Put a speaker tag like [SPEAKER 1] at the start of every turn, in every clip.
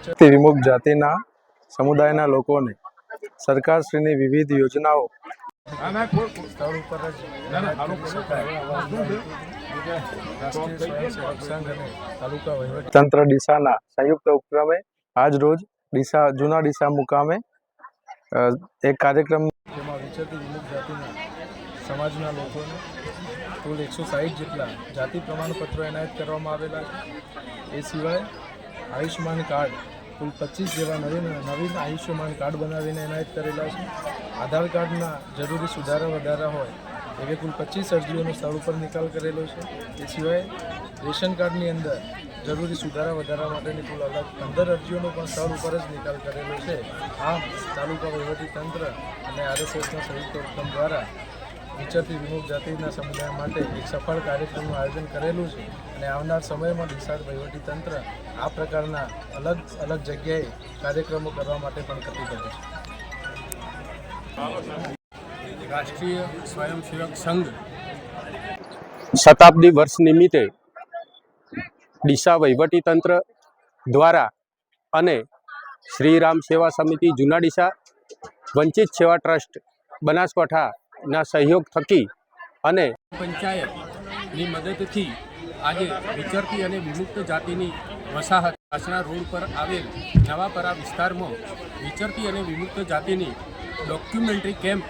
[SPEAKER 1] વિમુખ જાતિના સમુદાયના લોકોને સરકારશ્રીની વિવિધ યોજનાઓ તંત્ર ડીસાના સંયુક્ત ઉપક્રમે આજ રોજ ડીસા જૂના ડીસા મુકામે એક કાર્યક્રમ વિચરતી વિમુખ જાતિના સમાજના લોકોને કુલ એકસો સાહીઠ જેટલા જાતિ પ્રમાણપત્રો એનાયત કરવામાં આવેલા છે. એ સિવાય આયુષ્યમાન કાર્ડ. કુલ પચીસ જેવા નવીન નવીન આયુષ્યમાન કાર્ડ બનાવીને એનાયત કરેલા છે. આધાર કાર્ડના જરૂરી સુધારા વધારા હોય એવી કુલ પચીસ અરજીઓનો સ્થળ ઉપર નિકાલ કરેલો છે. એ સિવાય રેશન કાર્ડની અંદર જરૂરી સુધારા વધારા માટેની કુલ અલગ પંદર અરજીઓનો પણ સ્થળ ઉપર જ નિકાલ કરેલો છે. આમ, તાલુકા વહીવટીતંત્ર અને આરએસએસના સંયુક્ત ઉપક્રમ દ્વારા વિચરતી વિમુખ જાતિના સમુદાય માટે એક સફળ કાર્યક્રમનું આયોજન કરેલું છે અને આવનાર સમયમાં વહીવટી તંત્ર આ પ્રકારના અલગ અલગ જગ્યાએ કાર્યક્રમો કરવા માટે પણ કટિબદ્ધ છે.
[SPEAKER 2] રાષ્ટ્રીય સ્વયંસેવક સંઘ
[SPEAKER 3] શતાબ્દી વર્ષ નિમિત્તે ડીસા વહીવટીતંત્ર દ્વારા અને શ્રીરામ સેવા સમિતિ જૂના ડીસા વંચિત સેવા ટ્રસ્ટ બનાસકાંઠાના સહયોગ થકી અને
[SPEAKER 2] પંચાયતની મદદથી આજે વિચરતી અને વિમુક્ત જાતિની વસાહત વાસણા રોડ પર આવેલ નવાપરા વિસ્તારમાં વિચરતી અને વિમુક્ત જાતિની ડોક્યુમેન્ટરી કેમ્પ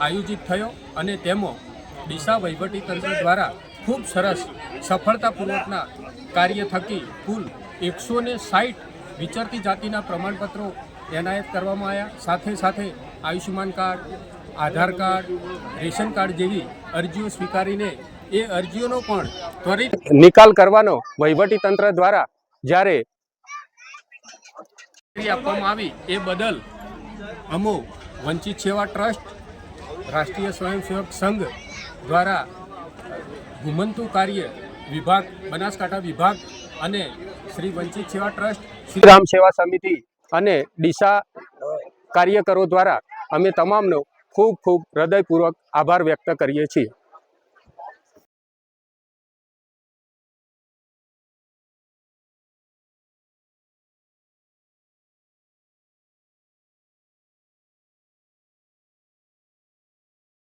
[SPEAKER 2] આયોજિત થયો અને તેમાં ડીસા વહીવટીતંત્ર દ્વારા ખૂબ સરસ સફળતાપૂર્વકના કાર્ય થકી કુલ એકસો ને સાઠ વિચરતી જાતિના પ્રમાણપત્રો એનાયત કરવામાં આવ્યા. સાથે સાથે Ayushman card, Aadhaar card, ration card જેવી અરજીઓ સ્વીકારીને એ અરજીઓનો પણ ત્વરિત
[SPEAKER 3] નિકાલ કરવાનો વહીવટીતંત્ર દ્વારા જ્યારે
[SPEAKER 2] આપવામાં આવી, એ બદલ અમો વંચિત સેવા ટ્રસ્ટ, રાષ્ટ્રીય સ્વયંસેવક સંઘ દ્વારા ઘુમંતુ કાર્ય વિભાગ, બનાસકાંઠા વિભાગ અને શ્રી વંચિત સેવા ટ્રસ્ટ, શ્રી
[SPEAKER 3] શ્રીરામ સેવા સમિતિ અને ડીસા કાર્યકરો દ્વારા અમે તમામનો ખૂબ ખૂબ હૃદયપૂર્વક આભાર વ્યક્ત કરીએ છીએ.